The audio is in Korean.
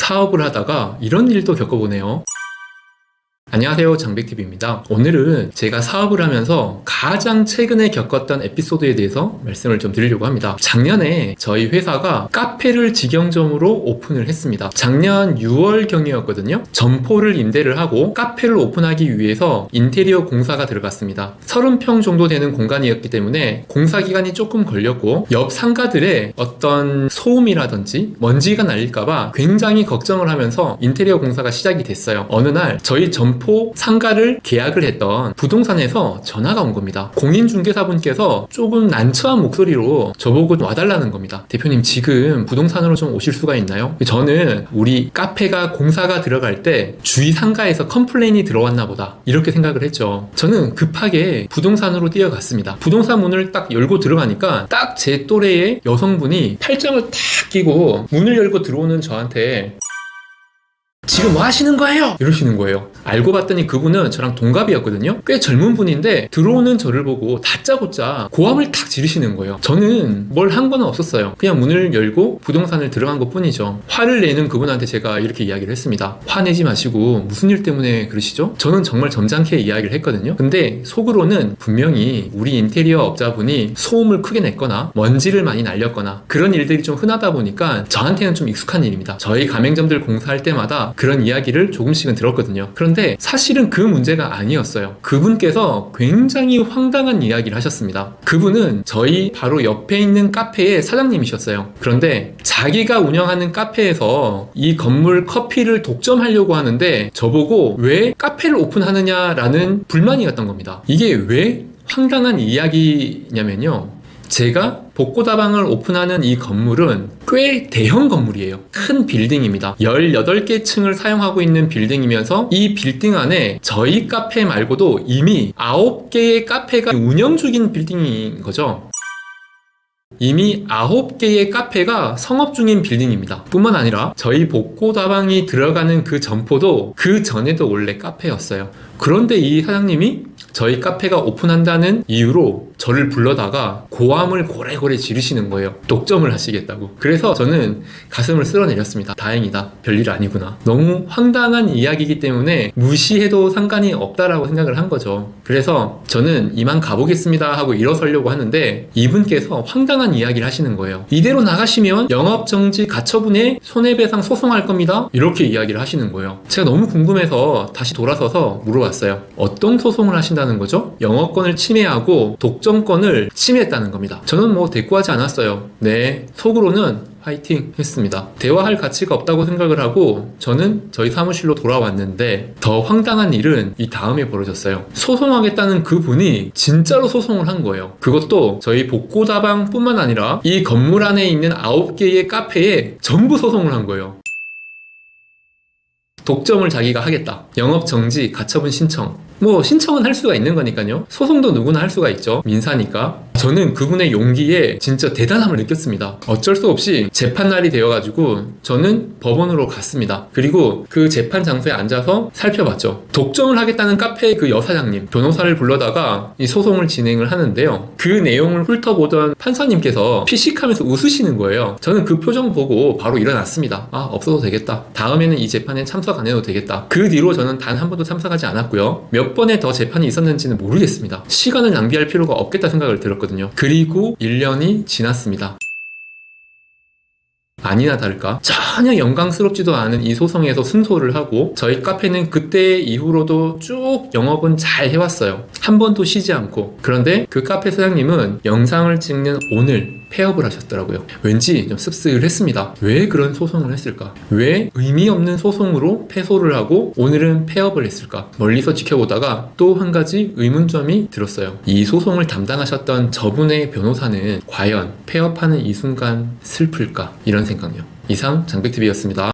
사업을 하다가 이런 일도 겪어보네요. 안녕하세요. 장백TV입니다. 오늘은 제가 사업을 하면서 가장 최근에 겪었던 에피소드에 대해서 말씀을 좀 드리려고 합니다. 작년에 저희 회사가 카페를 직영점으로 오픈을 했습니다. 작년 6월경이었거든요. 점포를 임대를 하고 카페를 오픈하기 위해서 인테리어 공사가 들어갔습니다. 30평 정도 되는 공간이었기 때문에 공사 기간이 조금 걸렸고 옆 상가들의 어떤 소음이라든지 먼지가 날릴까봐 굉장히 걱정을 하면서 인테리어 공사가 시작이 됐어요. 어느 날 저희 점포 상가를 계약을 했던 부동산에서 전화가 온 겁니다. 공인중개사분께서 조금 난처한 목소리로 저보고 와달라는 겁니다. 대표님 지금 부동산으로 좀 오실 수가 있나요? 저는 우리 카페가 공사가 들어갈 때 주위 상가에서 컴플레인이 들어왔나 보다 이렇게 생각을 했죠. 저는 급하게 부동산으로 뛰어갔습니다. 부동산 문을 딱 열고 들어가니까 딱 제 또래의 여성분이 팔짱을 탁 끼고 문을 열고 들어오는 저한테 지금 뭐 하시는 거예요? 이러시는 거예요. 알고 봤더니 그분은 저랑 동갑이었거든요. 꽤 젊은 분인데 들어오는 저를 보고 다짜고짜 고함을 탁 지르시는 거예요. 저는 뭘 한 건 없었어요. 그냥 문을 열고 부동산을 들어간 것 뿐이죠. 화를 내는 그분한테 제가 이렇게 이야기를 했습니다. 화내지 마시고 무슨 일 때문에 그러시죠? 저는 정말 점잖게 이야기를 했거든요. 근데 속으로는 분명히 우리 인테리어 업자분이 소음을 크게 냈거나 먼지를 많이 날렸거나 그런 일들이 좀 흔하다 보니까 저한테는 좀 익숙한 일입니다. 저희 가맹점들 공사할 때마다 그런 이야기를 조금씩은 들었거든요. 그런데 사실은 그 문제가 아니었어요. 그분께서 굉장히 황당한 이야기를 하셨습니다. 그분은 저희 바로 옆에 있는 카페의 사장님이셨어요. 그런데 자기가 운영하는 카페에서 이 건물 커피를 독점하려고 하는데 저보고 왜 카페를 오픈하느냐라는 불만이었던 겁니다. 이게 왜 황당한 이야기냐면요. 제가 복고다방을 오픈하는 이 건물은 꽤 대형 건물이에요. 큰 빌딩입니다. 18개 층을 사용하고 있는 빌딩이면서 이 빌딩 안에 저희 카페 말고도 이미 9개의 카페가 운영 중인 빌딩인 거죠. 이미 9개의 카페가 성업 중인 빌딩입니다. 뿐만 아니라 저희 복고다방이 들어가는 그 점포도 그 전에도 원래 카페였어요. 그런데 이 사장님이 저희 카페가 오픈한다는 이유로 저를 불러다가 고함을 고래고래 지르시는 거예요. 독점을 하시겠다고. 그래서 저는 가슴을 쓸어내렸습니다. 다행이다. 별일 아니구나. 너무 황당한 이야기이기 때문에 무시해도 상관이 없다라고 생각을 한 거죠. 그래서 저는 이만 가보겠습니다 하고 일어서려고 하는데 이분께서 황당한 이야기를 하시는 거예요. 이대로 나가시면 영업정지 가처분에 손해배상 소송할 겁니다. 이렇게 이야기를 하시는 거예요. 제가 너무 궁금해서 다시 돌아서서 물어봤어요. 어떤 소송을 하 신다는 거죠? 영업권을 침해하고 독점권을 침해했다는 겁니다. 저는 뭐 대꾸하지 않았어요. 네, 속으로는 화이팅 했습니다. 대화할 가치가 없다고 생각을 하고 저는 저희 사무실로 돌아왔는데 더 황당한 일은 이 다음에 벌어졌어요. 소송하겠다는 그 분이 진짜로 소송을 한 거예요. 그것도 저희 복고다방 뿐만 아니라 이 건물 안에 있는 9개의 카페에 전부 소송을 한 거예요. 독점을 자기가 하겠다. 영업 정지, 가처분 신청. 뭐 신청은 할 수가 있는 거니까요. 소송도 누구나 할 수가 있죠. 민사니까. 저는 그분의 용기에 진짜 대단함을 느꼈습니다. 어쩔 수 없이 재판 날이 되어가지고 저는 법원으로 갔습니다. 그리고 그 재판 장소에 앉아서 살펴봤죠. 독점을 하겠다는 카페의 그 여사장님, 변호사를 불러다가 이 소송을 진행을 하는데요. 그 내용을 훑어보던 판사님께서 피식하면서 웃으시는 거예요. 저는 그 표정 보고 바로 일어났습니다. 아, 없어도 되겠다. 다음에는 이 재판에 참석 안 해도 되겠다. 그 뒤로 저는 단 한 번도 참석하지 않았고요. 몇 번의 더 재판이 있었는지는 모르겠습니다. 시간을 낭비할 필요가 없겠다 생각을 들었거든요. 그리고 1년이 지났습니다. 아니나 다를까 전혀 영광스럽지도 않은 이 소송에서 승소를 하고 저희 카페는 그때 이후로도 쭉 영업은 잘 해왔어요. 한 번도 쉬지 않고 그런데 그 카페 사장님은 영상을 찍는 오늘 폐업을 하셨더라고요. 왠지 좀 씁쓸했습니다. 왜 그런 소송을 했을까? 왜 의미 없는 소송으로 패소를 하고 오늘은 폐업을 했을까? 멀리서 지켜보다가 또 한 가지 의문점이 들었어요. 이 소송을 담당하셨던 저분의 변호사는 과연 폐업하는 이 순간 슬플까? 이런 생각요. 이상 장백TV였습니다.